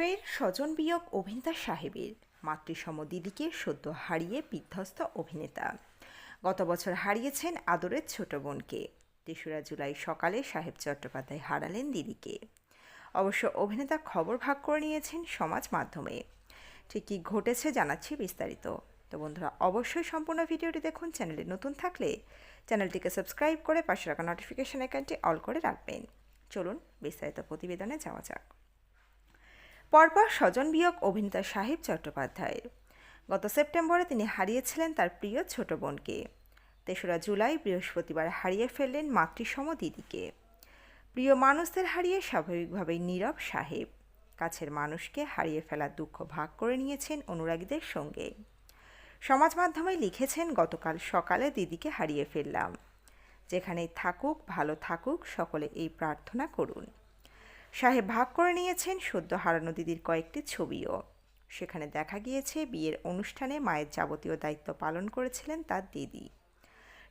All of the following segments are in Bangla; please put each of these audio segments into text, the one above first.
ফের স্বজন বিয়োগ অভিনেতা সাহেবের। মাতৃসম দিদিকে সদ্য হারিয়ে বিধ্বস্ত অভিনেতা। গত বছর হারিয়েছেন আদরের ছোট বোনকে। তেসরা জুলাই সকালে সাহেব চট্টোপাধ্যায় হারালেন দিদিকে। অবশ্য অভিনেতা খবর ভাগ করে নিয়েছেন সমাজ মাধ্যমে। ঠিক কী ঘটেছে জানাচ্ছি বিস্তারিত। তো বন্ধুরা, অবশ্যই সম্পূর্ণ ভিডিওটি দেখুন, চ্যানেলে নতুন থাকলে চ্যানেলটিকে সাবস্ক্রাইব করে পাশে রাখা নোটিফিকেশন আইকনটি অল করে রাখবেন। চলুন বিস্তারিত প্রতিবেদনে যাওয়া যাক। পরপর স্বজন বিয়োগ অভিনেতা সাহেব চট্টোপাধ্যায়ের। গত সেপ্টেম্বরে তিনি হারিয়েছিলেন তার প্রিয় ছোট বোনকে। তেসরা জুলাই বৃহস্পতিবার হারিয়ে ফেললেন মাতৃসম দিদিকে। প্রিয় মানুষদের হারিয়ে স্বাভাবিকভাবেই নীরব সাহেব। কাছের মানুষকে হারিয়ে ফেলার দুঃখ ভাগ করে নিয়েছেন অনুরাগীদের সঙ্গে। সমাজ মাধ্যমে লিখেছেন, গতকাল সকালে দিদিকে হারিয়ে ফেললাম। যেখানেই থাকুক, ভালো থাকুক, সকলে এই প্রার্থনা করুন। সাহেব ভাগ করে নিয়েছেন সদ্য হারানো দিদির কয়েকটি ছবিও। সেখানে দেখা গিয়েছে বিয়ের অনুষ্ঠানে মায়ের যাবতীয় দায়িত্ব পালন করেছিলেন তার দিদি।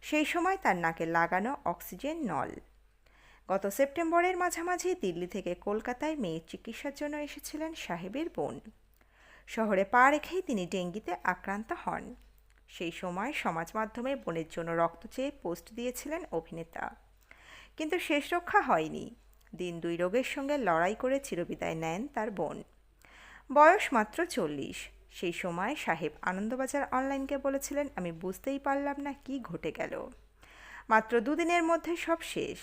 সেই সময় তার নাকে লাগানো অক্সিজেন নল। গত সেপ্টেম্বরের মাঝামাঝি দিল্লি থেকে কলকাতায় মেয়ের চিকিৎসার জন্য এসেছিলেন সাহেবের বোন। শহরে পা রেখেই তিনি ডেঙ্গিতে আক্রান্ত হন। সেই সময় সমাজ মাধ্যমে বোনের জন্য রক্ত চেয়ে পোস্ট দিয়েছিলেন অভিনেতা। কিন্তু শেষ রক্ষা হয়নি। দিন দুই রোগের সঙ্গে লড়াই করে চিরবিদায় নেন তার বোন। বয়স মাত্র চল্লিশ। সেই সময় সাহেব আনন্দবাজার অনলাইনকে বলেছিলেন, আমি বুঝতেই পারলাম না কি ঘটে গেল। মাত্র দুদিনের মধ্যে সব শেষ।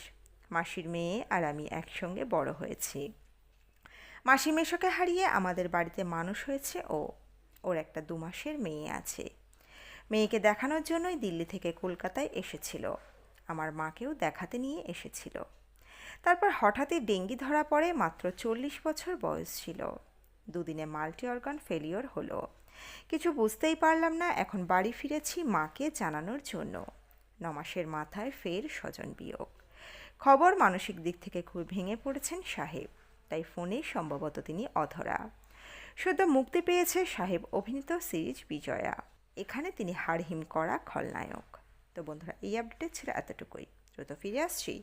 মাসির মেয়ে আর আমি একসঙ্গে বড় হয়েছি। মাসি মেশোকে হারিয়ে আমাদের বাড়িতে মানুষ হয়েছে ও, ওর একটা দু মাসের মেয়ে আছে। মেয়েকে দেখানোর জন্যই দিল্লি থেকে কলকাতায় এসেছিল। আমার মাকেও দেখাতে নিয়ে এসেছিল। তারপর হঠাৎই ডেঙ্গি ধরা পড়ে মাত্র চল্লিশ বছর বয়স ছিল। দুদিনে মাল্টি অর্গান ফেলিওর হলো। কিছু বুঝতেই পারলাম না, এখন বাড়ি ফিরেছি মাকে জানানোর জন্য। নমাসের মাথায় ফের স্বজন বিয়োগ। খবর মানসিক দিক থেকে খুব ভেঙে পড়েছেন সাহেব, তাই ফোনে সম্ভবত তিনি অধরা। সদ্য মুক্তি পেয়েছে সাহেব অভিনীত সিরিজ বিজয়া। এখানে তিনি হাড়হিম করা খলনায়ক। তো বন্ধুরা, এই আপডেট ছিল এতটুকুই। দ্রুত ফিরে আসছি।